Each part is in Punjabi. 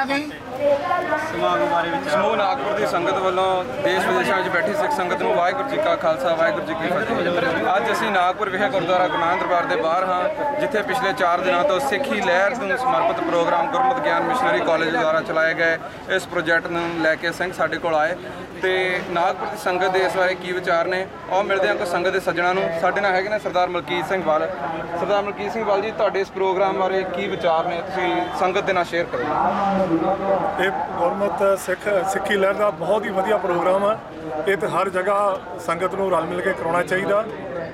ਇਹਨਾਂ ਦੀ ਸਮੂਹ ਨਾਗਪੁਰ ਦੀ ਸੰਗਤ ਵੱਲੋਂ ਦੇਸ਼ ਵਿਦੇਸ਼ਾਂ ਵਿੱਚ ਬੈਠੀ ਸਿੱਖ ਸੰਗਤ ਨੂੰ ਵਾਹਿਗੁਰੂ ਜੀ ਕਾ ਖਾਲਸਾ ਵਾਹਿਗੁਰੂ ਜੀ ਕੀ ਫਤਿਹ। ਅੱਜ ਅਸੀਂ ਨਾਗਪੁਰ ਵਿਖੇ ਗੁਰਦੁਆਰਾ ਗੁਰੂ ਨਾਨਕ ਦਰਬਾਰ ਦੇ ਬਾਹਰ ਹਾਂ ਜਿੱਥੇ ਪਿਛਲੇ 4 ਦਿਨਾਂ ਤੋਂ ਸਿੱਖੀ ਲਹਿਰ ਨੂੰ ਸਮਰਪਿਤ ਪ੍ਰੋਗਰਾਮ ਗੁਰਮਤਿ ਗਿਆਨ ਮਿਸ਼ਨਰੀ ਕਾਲਜ ਦੁਆਰਾ ਚਲਾਏ ਗਏ ਇਸ ਪ੍ਰੋਜੈਕਟ ਨੂੰ ਲੈ ਕੇ ਸਿੰਘ ਸਾਡੇ ਕੋਲ ਆਏ ਤੇ ਨਾਗਪੁਰ ਦੀ ਸੰਗਤ ਦੇ ਇਸ ਬਾਰੇ ਕੀ ਵਿਚਾਰ ਨੇ ਆਓ ਮਿਲਦੇ ਹਾਂ ਕੋ ਸੰਗਤ ਦੇ ਸੱਜਣਾ ਨੂੰ। ਸਾਡੇ ਨਾਲ ਹੈਗੇ ਨੇ ਸਰਦਾਰ ਮਲਕੀਤ ਸਿੰਘ ਵਾਲ ਸਰਦਾਰ ਮਲਕੀਤ ਸਿੰਘ ਵਾਲ ਜੀ ਤੁਹਾਡੇ ਇਸ ਪ੍ਰੋਗਰਾਮ ਬਾਰੇ ਕੀ ਵਿਚਾਰ ਨੇ? ਤੁਸੀਂ ਸੰਗਤ ਦੇ ਨਾਲ ਸ਼ੇਅਰ ਕਰੋ। ਇਹ ਗੁਰਮਤ ਸਿੱਖ ਸਿੱਖੀ ਲਹਿਰ ਦਾ ਬਹੁਤ ਹੀ ਵਧੀਆ ਪ੍ਰੋਗਰਾਮ ਆ। ਇਹ ਤੇ ਹਰ ਜਗ੍ਹਾ ਸੰਗਤ ਨੂੰ ਰਲ ਮਿਲ ਕੇ ਕਰਾਉਣਾ ਚਾਹੀਦਾ।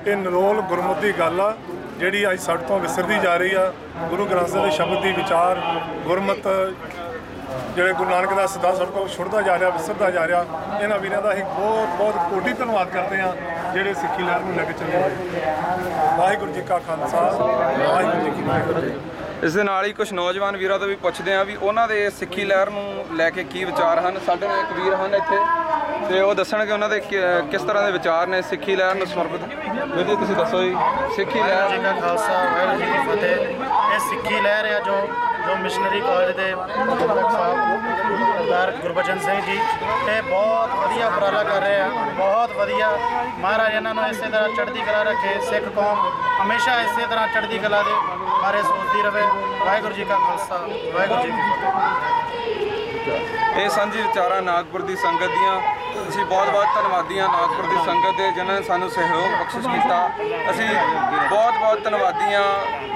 ਇਹ ਨਿਰੋਲ ਗੁਰਮਤ ਦੀ ਗੱਲ ਆ, ਜਿਹੜੀ ਅੱਜ ਸਾਡੇ ਤੋਂ ਵਿਸਰਦੀ ਜਾ ਰਹੀ ਆ। ਗੁਰੂ ਗ੍ਰੰਥ ਸਾਹਿਬ ਦੇ ਸ਼ਬਦ ਦੀ ਵਿਚਾਰ, ਗੁਰਮਤ ਜਿਹੜੇ ਗੁਰੂ ਨਾਨਕ ਦਾ ਸਿੱਧਾ ਸਭ ਤੋਂ ਛੁੱਟਦਾ ਜਾ ਰਿਹਾ, ਵਿਸਰਦਾ ਜਾ ਰਿਹਾ, ਇਹਨਾਂ ਵੀਰਾਂ ਦਾ ਅਸੀਂ ਬਹੁਤ ਬਹੁਤ ਕੋਟੀ ਧੰਨਵਾਦ ਕਰਦੇ ਹਾਂ, ਜਿਹੜੇ ਸਿੱਖੀ ਲਹਿਰ ਨੂੰ ਲੈ ਕੇ ਚੱਲੇ ਵਾਹਿਗੁਰੂ ਜੀ ਕਾ ਖਾਲਸਾ, ਵਾਹਿਗੁਰੂ ਜੀ ਕੀ ਫਤਿਹ। ਇਸ ਦੇ ਨਾਲ ਹੀ ਕੁਝ ਨੌਜਵਾਨ ਵੀਰਾਂ ਤੋਂ ਵੀ ਪੁੱਛਦੇ ਆ ਵੀ ਉਹਨਾਂ ਦੇ ਸਿੱਖੀ ਲਹਿਰ ਨੂੰ ਲੈ ਕੇ ਕੀ ਵਿਚਾਰ ਹਨ। ਸਾਡੇ ਨਾਲ ਇੱਕ ਵੀਰ ਹਨ ਇੱਥੇ ਤੇ ਉਹ ਦੱਸਣਗੇ ਉਹਨਾਂ ਦੇ ਕਿ- ਕਿਸ ਤਰ੍ਹਾਂ ਦੇ ਵਿਚਾਰ ਨੇ ਸਿੱਖੀ ਲਹਿਰ ਨੂੰ ਸਮਰਪਿਤ ਵੀਰ ਜੀ ਤੁਸੀਂ ਦੱਸੋ ਜੀ। ਸਿੱਖੀ ਵਾਹਿਗੁਰੂ ਜੀ ਲਹਿਰ ਕਾ ਖਾਲਸਾ ਵਾਹਿਗੁਰੂ ਜੀ ਕੀ ਫਤਿਹ। ਇਹ ਸਿੱਖੀ ਲਹਿਰ ਆ ਜੋ ਜੋ ਮਿਸ਼ਨਰੀ ਕਾਲਜ ਦੇ ਪ੍ਰਬੰਧਕ ਸਾਹਿਬ, ਸਰਦਾਰ ਗੁਰਬਚਨ ਸਿੰਘ ਜੀ ਇਹ ਬਹੁਤ ਵਧੀਆ ਉਪਰਾਲਾ ਕਰ ਰਹੇ ਆ, ਬਹੁਤ ਵਧੀਆ। ਮਹਾਰਾਜ, ਇਹਨਾਂ ਨੂੰ ਇਸੇ ਤਰ੍ਹਾਂ ਚੜ੍ਹਦੀ ਕਲਾ ਰੱਖੇ, ਸਿੱਖ ਕੌਮ ਹਮੇਸ਼ਾ ਇਸੇ ਤਰ੍ਹਾਂ ਚੜ੍ਹਦੀ ਕਲਾ ਦੇ ਬਾਰੇ ਸੋਚਦੀ ਰਹੇ ਵਾਹਿਗੁਰੂ ਜੀ ਕਾ ਖਾਲਸਾ, ਵਾਹਿਗੁਰੂ ਜੀ ਕੀ ਫਤਿਹ। ਇਹ ਸਾਂਝੀ ਵਿਚਾਰਾਂ ਨਾਗਪੁਰ ਦੀ ਸੰਗਤ ਦੀਆਂ ਅਸੀਂ ਬਹੁਤ ਬਹੁਤ ਧੰਨਵਾਦੀ ਹਾਂ ਨਾਗਪੁਰ ਦੀ ਸੰਗਤ ਦੇ ਜਿਨ੍ਹਾਂ ਨੇ ਸਾਨੂੰ ਸਹਿਯੋਗ ਬਖਸ਼ਿਸ਼ ਕੀਤਾ। ਅਸੀਂ ਬਹੁਤ ਬਹੁਤ ਧੰਨਵਾਦੀ ਹਾਂ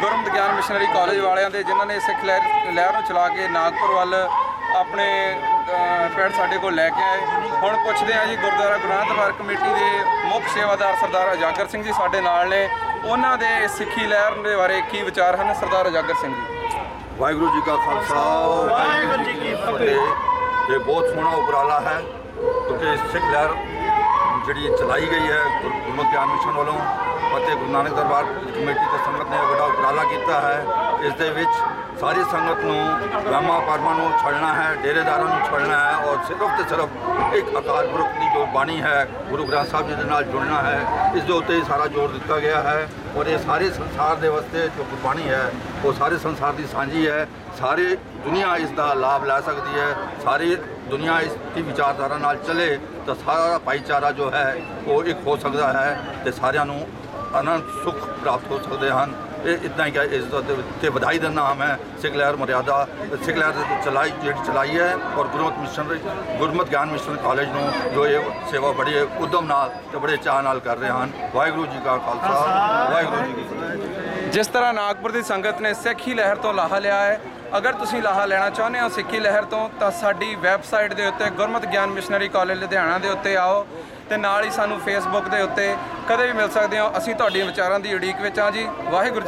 ਗੁਰਮਤਿ ਗਿਆਨ ਮਿਸ਼ਨਰੀ ਕਾਲਜ ਵਾਲਿਆਂ ਦੇ ਜਿਨ੍ਹਾਂ ਨੇ ਸਿੱਖ ਲਹਿਰ ਲਹਿਰ ਨੂੰ ਚਲਾ ਕੇ ਨਾਗਪੁਰ ਵੱਲ ਆਪਣੇ ਪੈਰ ਸਾਡੇ ਕੋਲ ਲੈ ਕੇ ਆਏ। ਹੁਣ ਪੁੱਛਦੇ ਹਾਂ ਜੀ ਗੁਰਦੁਆਰਾ ਗੁਰੂ ਦਰਬਾਰ ਕਮੇਟੀ ਦੇ ਮੁੱਖ ਸੇਵਾਦਾਰ ਸਰਦਾਰ ਅਜਾਗਰ ਸਿੰਘ ਜੀ ਸਾਡੇ ਨਾਲ ਨੇ। ਉਹਨਾਂ ਦੇ ਸਿੱਖੀ ਲਹਿਰ ਦੇ ਬਾਰੇ ਕੀ ਵਿਚਾਰ ਹਨ ਸਰਦਾਰ ਅਜਾਗਰ ਸਿੰਘ ਜੀ? ਵਾਹਿਗੁਰੂ ਜੀ ਕਾ ਖਾਲਸਾ। ਵਾਹਿਗੁਰੂ ਜੀ ਕੀ ਫਤਿਹ। ਇਹ ਬਹੁਤ ਸੋਹਣਾ ਉਪਰਾਲਾ ਹੈ। ਕਿਉਂਕਿ ਸਿੱਖ ਲਹਿਰ ਜਿਹੜੀ ਚਲਾਈ ਗਈ ਹੈ, ਗੁਰ- ਗੁਰਮਤਿ ਗਿਆਨ ਮਿਸ਼ਨ ਵੱਲੋਂ ਅਤੇ ਗੁਰੂ ਨਾਨਕ ਦਰਬਾਰ ਕਮੇਟੀ ਤੇ ਸੰਗਤ ਨੇ ਵੱਡਾ ਉਪਰਾਲਾ ਕੀਤਾ ਹੈ। ਇਸ ਦੇ ਵਿੱਚ ਸਾਰੀ ਸੰਗਤ ਨੂੰ ਵਹਿਮਾਂ ਪਰਮਾਂ ਨੂੰ ਛੱਡਣਾ ਹੈ, ਡੇਰੇਦਾਰਾਂ ਨੂੰ ਛੱਡਣਾ ਹੈ ਔਰ ਸਿਰਫ ਤੇ ਸਿਰਫ ਇੱਕ ਅਕਾਲ ਪੁਰਖ ਦੀ ਜੋ ਬਾਣੀ ਹੈ, ਗੁਰੂ ਗ੍ਰੰਥ ਸਾਹਿਬ ਜੀ ਦੇ ਨਾਲ ਜੁੜਨਾ ਹੈ, ਇਸ ਦੇ ਉੱਤੇ ਹੀ ਸਾਰਾ ਜ਼ੋਰ ਦਿੱਤਾ ਗਿਆ ਹੈ ਔਰ ਇਹ ਸਾਰੇ ਸੰਸਾਰ ਦੇ ਵਾਸਤੇ ਜੋ ਗੁਰਬਾਣੀ ਹੈ, ਉਹ ਸਾਰੇ ਸੰਸਾਰ ਦੀ ਸਾਂਝੀ ਹੈ। ਸਾਰੇ ਦੁਨੀਆ ਇਸ ਦਾ ਲਾਭ ਲੈ ਸਕਦੀ ਹੈ, ਸਾਰੀ ਦੁਨੀਆ ਇਸ ਦੀ ਵਿਚਾਰਧਾਰਾ ਨਾਲ ਚੱਲੇ ਤਾਂ ਸਾਰਾ ਭਾਈਚਾਰਾ ਜੋ ਹੈ, ਉਹ ਇੱਕ ਹੋ ਸਕਦਾ ਹੈ ਤੇ ਸਾਰਿਆਂ ਨੂੰ ਆਨੰਦ ਸੁਖ ਪ੍ਰਾਪਤ ਹੋ ਸਕਦੇ ਹਨ। ਇਹ ਇਦਾਂ ਹੀ ਇਸ ਤੇ- ਵਧਾਈ ਦਾ ਨਾਮ ਹੈ ਸਿੱਖ ਲਹਿਰ ਮਰਿਆਦਾ। ਸਿੱਖ ਲਹਿਰ ਚਲਾਈ, ਜਿਹੜੀ ਚਲਾਈ ਹੈ ਔਰ ਗੁਰਮਤ ਮਿਸ਼ਨ ਗੁਰਮਤ ਗਿਆਨ ਮਿਸ਼ਨ ਕਾਲਜ ਨੂੰ ਜੋ ਇਹ ਸੇਵਾ ਬੜੇ ਉਦਮ ਨਾਲ ਤੇ ਬੜੇ ਚਾਅ ਨਾਲ ਕਰ ਰਹੇ ਹਨ। ਵਾਹਿਗੁਰੂ ਜੀ ਕਾ ਖਾਲਸਾ, ਵਾਹਿਗੁਰੂ ਜੀ ਕੀ ਫਤਿਹ। ਜਿਸ ਤਰ੍ਹਾਂ ਨਾਗਪੁਰ ਦੀ ਸੰਗਤ ਨੇ ਸਿੱਖ ਹੀ ਲਹਿਰ ਤੋਂ ਲਾਹਾ ਲਿਆ ਹੈ, ਅਗਰ ਤੁਸੀਂ ਲਾਹਾ ਲੈਣਾ ਚਾਹੁੰਦੇ ਹੋ ਸਿੱਖੀ ਲਹਿਰ ਤੋਂ, ਤਾਂ ਸਾਡੀ ਵੈਬਸਾਈਟ ਦੇ ਉੱਤੇ ਗੁਰਮਤਿ ਗਿਆਨ ਮਿਸ਼ਨਰੀ ਕਾਲਜ ਲੁਧਿਆਣਾ ਦੇ ਉੱਤੇ ਆਓ ਤੇ ਨਾਲ ਹੀ ਸਾਨੂੰ ਫੇਸਬੁੱਕ ਦੇ ਉੱਤੇ ਕਦੇ ਵੀ ਮਿਲ ਸਕਦੇ ਹੋ। ਅਸੀਂ ਤੁਹਾਡੀਆਂ ਵਿਚਾਰਾਂ ਦੀ ਉਡੀਕ ਵਿੱਚ ਹਾਂ ਜੀ। ਵਾਹਿਗੁਰੂ